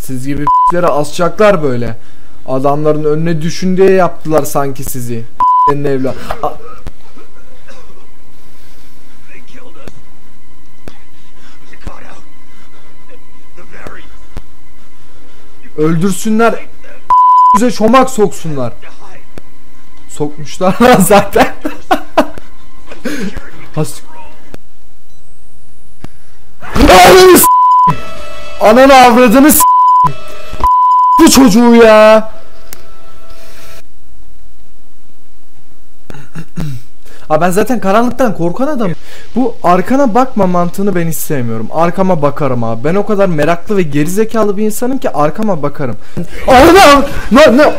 Siz gibi p***lere asacaklar böyle. Adamların önüne düşün diye yaptılar sanki sizi. Senin evlat. Öldürsünler. Bize çomak soksunlar. Sokmuşlar zaten. Has Ananı Ananı avradını s- Bu çocuğu ya. Ha ben zaten karanlıktan korkan adamım. Bu arkana bakma mantığını ben hiç sevmiyorum. Arkama bakarım abi. Ben o kadar meraklı ve gerizekalı bir insanım ki arkama bakarım. Anam! Ne ne?